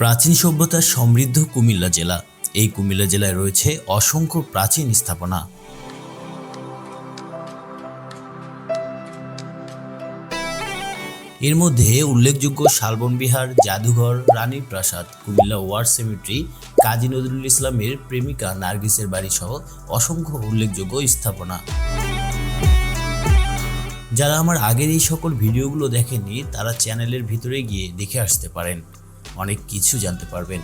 প্রাচীন সভ্যতার সমৃদ্ধ কুমিল্লা জেলা। এই কুমিল্লা জেলায় রয়েছে অসংখ্য প্রাচীন স্থাপনা। এর মধ্যে উল্লেখযোগ্য শালবন বিহার জাদুঘর রানীর প্রাসাদ, কুমিল্লা ওয়ার সেমিট্রি, কাজী নজরুল ইসলামের প্রেমিকা নার্গিসের বাড়ি সহ অসংখ্য উল্লেখযোগ্য স্থাপনা। যারা আমার আগের এই সকল ভিডিওগুলো দেখেননি, তারা চ্যানেলের ভিতরে গিয়ে দেখে আসতে পারেন। অনেক কিছু জানতে পারবেন।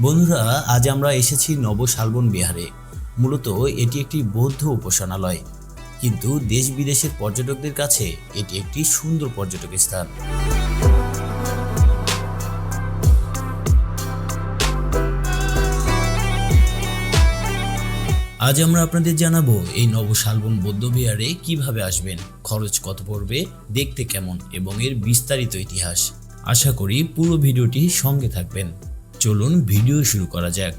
বন্ধুরা, আজ আমরা এসেছি নব শালবন বিহারে। মূলত এটি একটি বৌদ্ধ উপাসনালয়। কিন্তু দেশ বিদেশের পর্যটকদের কাছে এটি একটি সুন্দর পর্যটক স্থান। আজ আমরা আপনাদের জানাব এই নবশালবন বৌদ্ধবিহারে কীভাবে আসবেন, খরচ কত পড়বে, দেখতে কেমন এবং এর বিস্তারিত ইতিহাস। আশা করি পুরো ভিডিওটি সঙ্গে থাকবেন। চলুন ভিডিও শুরু করা যাক।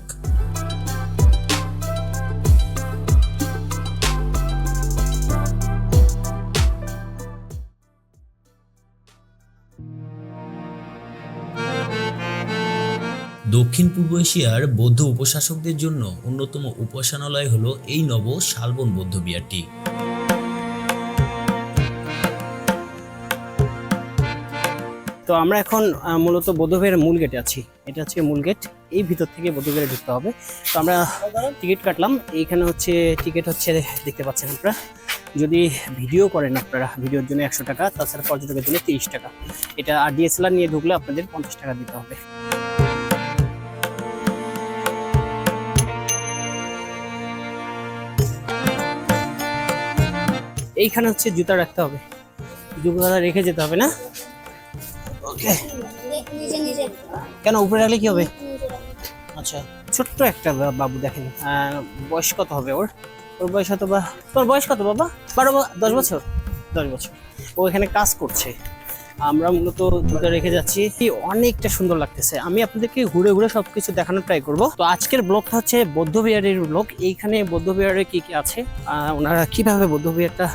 দক্ষিণ পূর্ব এশিয়ার বৌদ্ধ উপশাসকদের জন্য অন্যতম উপাসনালয় হলো এই নব শালবন বৌদ্ধ বিহারটি। তো আমরা এখন মূলত বৌদ্ধবিহারের মূল গেটে আছি। এটা হচ্ছে মূল গেট এই ভিতর থেকে বৌদ্ধবিহারে ঢুকতে হবে। তো আমরা টিকিট কাটলাম। এইখানে হচ্ছে, টিকিট হচ্ছে, দেখতে পাচ্ছেন আপনারা। যদি ভিডিও করেন আপনারা, ভিডিওর জন্য একশো টাকা, তাছাড়া পর্যটকের জন্য তিরিশ টাকা। এটা আর ডিএসএলআর নিয়ে ঢুকলে আপনাদের পঞ্চাশ টাকা দিতে হবে। এইখানে হচ্ছে জুতা রাখতে হবে। জুতা রেখে যেতে হবে না? ওকে কেন, উপরে রাখলে কি হবে? আচ্ছা ছোট্ট একটা বাবু দেখেন বয়স কত হবে ওর? ওর বয়স হয়তো বা তোর বয়স কত বাবা? বারো দশ বছর? দশ বছর। ও এখানে কাজ করছে। আমরা মূলত দুটো রেখে যাচ্ছি। অনেকটা সুন্দর লাগতেছে। আমি আপনাদেরকে ঘুরে ঘুরে সবকিছু দেখানোর ট্রাই করব। তো আজকের ব্লগটা হচ্ছে বৌদ্ধবিহারের ব্লগ। এইখানে বৌদ্ধবিহারে কি কি আছে? ওনারা কীভাবে বৌদ্ধবিহারটা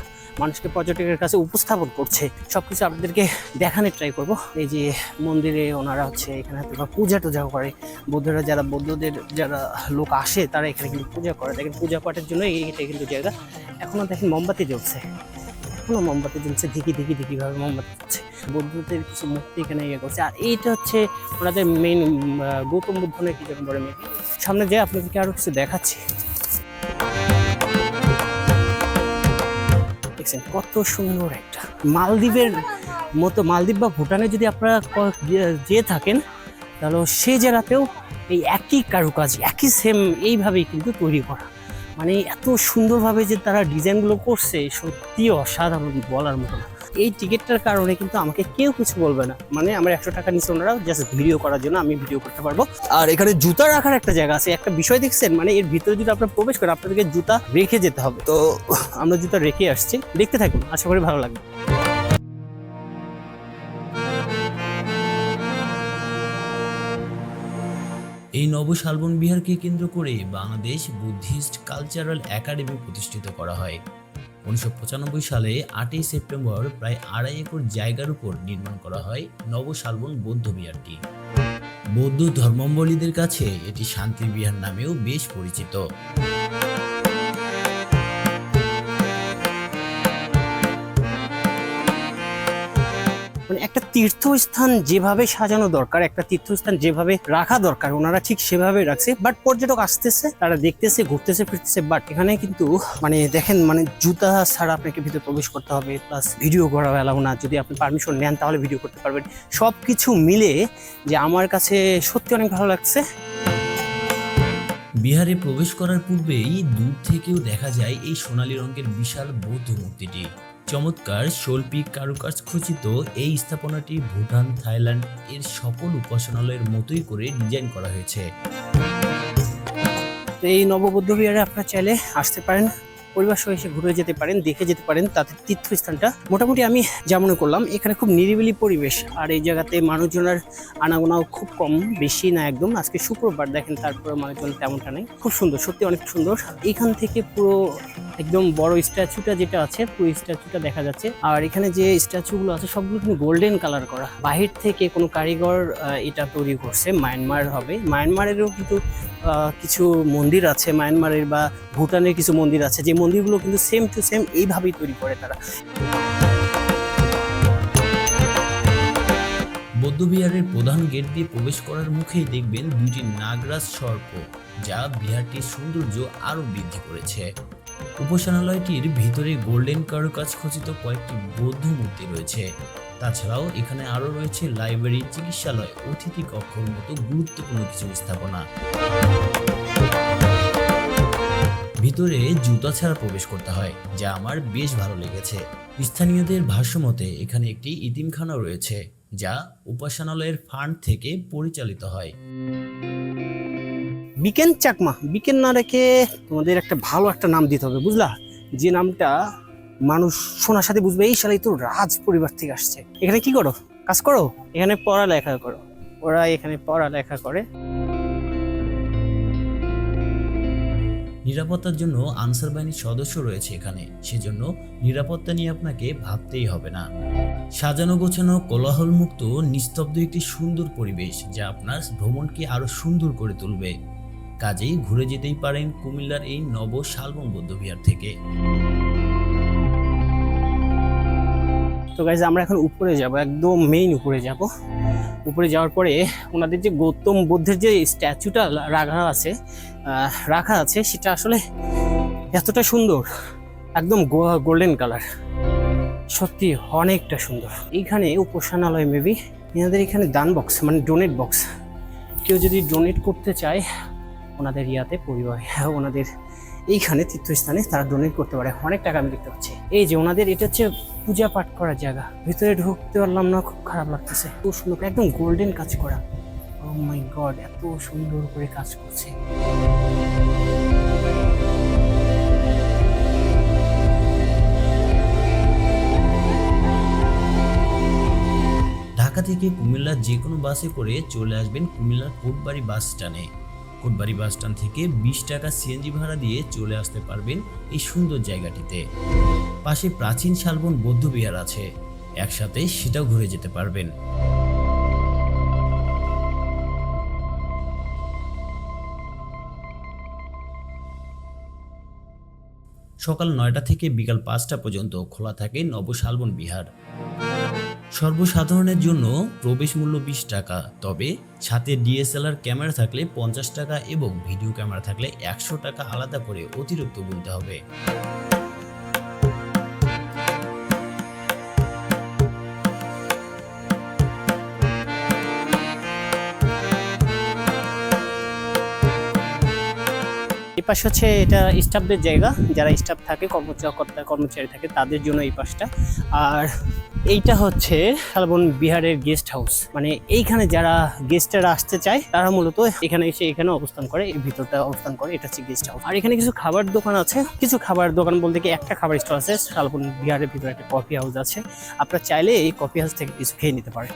মানুষকে পর্যটকের কাছে উপস্থাপন করছে। সবকিছু আপনাদেরকে দেখানোর ট্রাই করব। এই যে মন্দিরে ওনারা হচ্ছে এখানে পূজা টুজা করে। বৌদ্ধরা যারা, বৌদ্ধদের যারা লোক আসে, তারা এখানে কিন্তু পূজা করে। দেখেন পূজা পাঠের জন্য এইটা কিন্তু জায়গা। এখনও দেখেন মোমবাতি জ্বলছে। এখনও মোমবাতি জ্বলছে ধিকি ধিকি ধিকি ভাবে মোমবাতি জ্বলছে। বৌদ্ধদের কিছু মূর্তি এখানে ইয়ে করছে। আর এইটা হচ্ছে ওনাদের মেইন গৌতম বুদ্ধ নাকি যেরকম বলে মেয়ে সামনে যে আপনাদেরকে আরও কিছু দেখাচ্ছি। দেখছেন, কত সুন্দর একটা। মালদ্বীপের মতো মালদ্বীপ বা ভুটানে যদি আপনারা যেয়ে থাকেন, তাহলে সে জায়গাতেও এই একই কারুকাজ, একই সেম এইভাবেই কিন্তু তৈরি করা। মানে এত সুন্দরভাবে যে তারা ডিজাইনগুলো করছে সত্যি অসাধারণ বলার মতো না। এই টিকিটটার কারণে কিন্তু আমাকে কেউ কিছু বলবে না। মানে আমার একশো টাকা নিচে ওনারা জাস্ট ভিডিও করার জন্য আমি ভিডিও করতে পারব। আর এখানে জুতা রাখার একটা জায়গা আছে। একটা বিষয় দেখছেন? মানে এর ভিতরে যদি আপনার প্রবেশ করেন, আপনাদেরকে জুতা রেখে যেতে হবে। তো আমরা জুতা রেখে আসছি। দেখতে থাকুন। আশা করি ভালো লাগবে। এই নব শালবন বিহারকে কেন্দ্র করে বাংলাদেশ বুদ্ধিস্ট কালচারাল একাডেমি প্রতিষ্ঠিত করা হয়। উনিশশো পঁচানব্বই সালে আটই সেপ্টেম্বর প্রায় আড়াই একর জায়গার উপর নির্মাণ করা হয় নবশালবন বৌদ্ধ বিহারটি। বৌদ্ধ ধর্মাবলীদের কাছে এটি শান্তির বিহার নামেও বেশ পরিচিত। একটা তীর্থস্থান যেভাবে সাজানো দরকার, একটা তীর্থস্থান যেভাবে রাখা দরকার, ওনারা ঠিক সেভাবে রাখছে বাট পর্যটক আসতেছে, তারা দেখতেছে, ঘুরতেছে, ফিরতেছে বাট এখানে কিন্তু মানে দেখেন মানে জুতা ছাড়া আপনাকে ভিতরে প্রবেশ করতে হবে প্লাস ভিডিও করা এলাও না। যদি আপনি পারমিশন নেন, তাহলে ভিডিও করতে পারবেন। সব কিছু মিলে যে আমার কাছে সত্যি অনেক ভালো লাগছে। বিহারে প্রবেশ করার পূর্বেই দূর থেকেও দেখা যায় এই সোনালী রঙের বিশাল বৌদ্ধ মূর্তিটি। চমৎকার শৈল্পিক কারুকাজ খচিত এই স্থাপনাটি ভুটান, থাইল্যান্ড এর সকল উপাসনালয়ের মতোই করে ডিজাইন করা হয়েছে। এই নববৌদ্ধ বিহারে আপনারা চাইলে আসতে পারেন। পরিবার সহ এসে ঘুরে যেতে পারেন, দেখে যেতে পারেন তাদের তীর্থস্থানটা মোটামুটি আমি যেমন করলাম। এখানে খুব নিরিবিলি পরিবেশ, আর এই জায়গাতে মানুষজনের আনাগোনাও খুব কম, বেশি না একদম। আজকে শুক্রবার দেখেন, তারপরে মানুষজন তেমনটা নেই। খুব সুন্দর, সত্যি অনেক সুন্দর। এখান থেকে পুরো একদম বড় স্ট্যাচুটা যেটা আছে, পুরো স্ট্যাচুটা দেখা যাচ্ছে। আর এখানে যে স্ট্যাচুগুলো আছে, সবগুলো কিন্তু গোল্ডেন কালার করা। বাহির থেকে কোনো কারিগর এটা তৈরি করছে, মায়ানমার হবে। মায়ানমারেরও কিন্তু কিছু মন্দির আছে, মায়ানমারের বা ভুটানের কিছু মন্দির আছে, যে মন্দিরগুলো কিন্তু সেম টু সেম এইভাবেই তৈরি করে তারা। বৌদ্ধবিহারের প্রধান গেট দিয়ে প্রবেশ করার মুখেই দেখবেন দুটি নাগরাজ সর্প, যা বিহারটির সৌন্দর্য আরও বৃদ্ধি করেছে। উপাসনালয়টির ভিতরে গোল্ডেন কারুকাজ খচিত কয়েকটি বৌদ্ধ মূর্তি রয়েছে। তাছাড়াও এখানে আরও রয়েছে লাইব্রেরি চিকিৎসালয়, অতিথি কক্ষর মতো গুরুত্বপূর্ণ কিছু স্থাপনা। ভিতরে জুতা ছাড়া প্রবেশ করতে হয়, যা আমার বেশ ভালো লেগেছে। স্থানীয়দের ভাষ্যমতে এখানে একটি ইতিমখানা রয়েছে, যা উপাসনালয়ের ফান্ড থেকে পরিচালিত হয়। বিকেন চাকমা, বিকেন না রেখে তোমাদের একটা ভালো একটা নাম দিতে হবে, বুঝলা? যে নামটা মানুষ শোনার সাথে বুঝবে, এই সালে তো রাজ পরিবার থেকে আসছে। এখানে কি করো? কাজ করো? এখানে পড়ালেখা করো। ওরা এখানে পড়ালেখা করে। নিরাপত্তার জন্য আনসার বাহিনীর সদস্য রয়েছে এখানে। সেজন্য নিরাপত্তা নিয়ে আপনাকে ভাবতেই হবে না। সাজানো গোছানো কোলাহলমুক্ত, নিস্তব্ধ একটি সুন্দর পরিবেশ যা আপনার ভ্রমণকে আরও সুন্দর করে তুলবে। কাজেই ঘুরে যেতেই পারেন কুমিল্লার এই নব শালবন বৌদ্ধবিহার থেকে। তো গাইজ আমরা এখন উপরে যাব, একদম মেইন উপরে যাব। উপরে যাওয়ার পরে ওনাদের যে গৌতম বুদ্ধের যে স্ট্যাচুটা রাখা আছে রাখা আছে, সেটা আসলে এতটা সুন্দর, একদম গোল্ডেন কালার সত্যি অনেকটা সুন্দর। এইখানে উপাসনালয় মেবি এনাদের এখানে দান বক্স মানে ডোনেট বক্স কেউ যদি ডোনেট করতে চায়, ওনাদের ইয়াতে পরিবারে ওনাদের এইখানে তীর্থস্থানে তারা ডোনেট করতে পারে। অনেক টাকা আমি দেখতে পাচ্ছি। এই যে ওনাদের, এটা হচ্ছে পূজা পাঠ করার জায়গা। ভিতরে ঢুকতে পারলাম না, খুব খারাপ লাগতেছে। খুব সুন্দর একদম গোল্ডেন কাজ করা। মাই গড এত সুন্দর করে কাজ করছে। ঢাকা থেকে কুমিল্লার যে কোনো বাসে করে চলে আসবেন কুমিল্লার কোটবাড়ি বাস স্ট্যান্ডে। কোটবাড়ি বাস স্ট্যান্ড থেকে বিশ টাকা সিএনজি ভাড়া দিয়ে চলে আসতে পারবেন এই সুন্দর জায়গাটিতে। পাশে প্রাচীন শালবন বৌদ্ধবিহার আছে। একসাথে সেটাও ঘুরে যেতে পারবেন। সকাল নয়টা থেকে বিকাল পাঁচটা পর্যন্ত খোলা থাকে নবশালবন বিহার। সর্বসাধারণের জন্য প্রবেশ মূল্য বিশ টাকা, তবে সাথে ডিএসএলআর ক্যামেরা থাকলে পঞ্চাশ টাকা এবং ভিডিও ক্যামেরা থাকলে একশো টাকা আলাদা করে অতিরিক্ত গুনতে হবে। এই পাশে হচ্ছে এটা স্টাফদের জায়গা। যারা স্টাফ থাকে, কর্মচারী কর্মচারী থাকে, তাদের জন্য এই পাশটা। আর এইটা হচ্ছে শালবন বিহারের গেস্ট হাউস মানে এইখানে যারা গেস্টেরা আসতে চায়, তারা মূলত এখানে এসে এখানে অবস্থান করে এই ভিতরটা অবস্থান করে। এটা হচ্ছে গেস্ট হাউস আর এখানে কিছু খাবার দোকান আছে। কিছু খাবার দোকান বলতে কি একটা খাবার স্টল আছে, শালবন বিহারের ভিতরে একটা কফি হাউস আছে। আপনারা চাইলে এই কফি হাউস থেকে কিছু খেয়ে নিতে পারেন।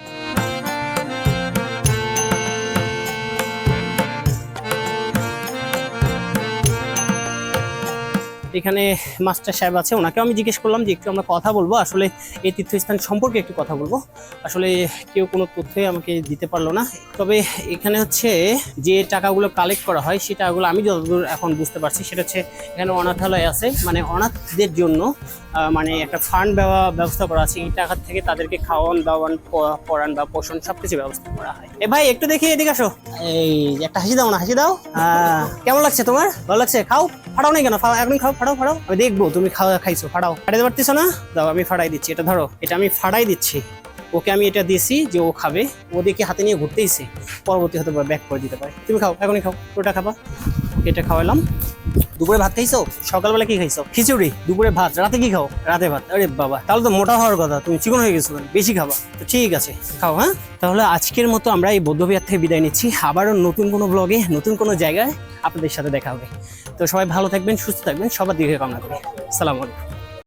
এখানে মাস্টার সাহেব আছে ওনাকেও আমি জিজ্ঞেস করলাম যে একটু আমরা কথা বলব। আসলে এই তীর্থস্থান সম্পর্কে একটু কথা বলব। আসলে কেউ কোনো তথ্যই আমাকে দিতে পারল না। তবে এখানে হচ্ছে যে টাকাগুলো কালেক্ট করা হয় সেই টাকাগুলো আমি যতদূর এখন বুঝতে পারছি সেটা হচ্ছে এখানে অনাথালয় আছে। মানে অনাথদের জন্য মানে একটা ফান্ড ব্যবস্থা করা আছে। এই টাকা থেকে তাদেরকে খাওয়ান দাওয়ান পড়ান বা পোষণ সবকিছু ব্যবস্থা করা হয়। এ ভাই একটু দেখি এদিকে আসো। এই একটা হাসি দাও না হাসি দাও। কেমন লাগছে তোমার? ভালো লাগছে? খাও। ফাটাও নাই কেন? এখনই খাও, ফাটাও ফাটাও। আমি দেখব, তুমি খাওয়া খাইছো, ফাটাও। ফাটাতে পারতেছো না? দাও, আমি ফাটাই দিচ্ছি, এটা ধরো, এটা আমি ফাটাই দিচ্ছি। ওকে আমি এটা দিয়েছি যে ও খাবে। ও দেখে হাতে নিয়ে ঘুরতেইছে। পরবর্তী হতে পারে ব্যাক করে দিতে পারে। তুমি খাও, এখনই খাও, ওটা খাবা। কেটে খাওয়ালাম। দুপুরে ভাত খাইছো? সকালবেলা কি খাইছো? খিচুড়ি। দুপুরে ভাত। রাতে কি খাও? রাতে ভাত। আরে বাবা, তাহলে তো মোটা হওয়ার কথা। তুমি চিকন হয়ে গেছো বেশি খাবা। তো ঠিক আছে, খাও হ্যাঁ? তাহলে আজকের মতো আমরা এই বৌদ্ধবিহার থেকে বিদায় নিচ্ছি। আবারও নতুন কোনো ব্লগে নতুন কোনো জায়গায় আপনাদের সাথে দেখা হবে। তো সবাই ভালো থাকবেন, সুস্থ থাকবেন, সবার দিকে কামনা করি। সালাম আলাইকুম।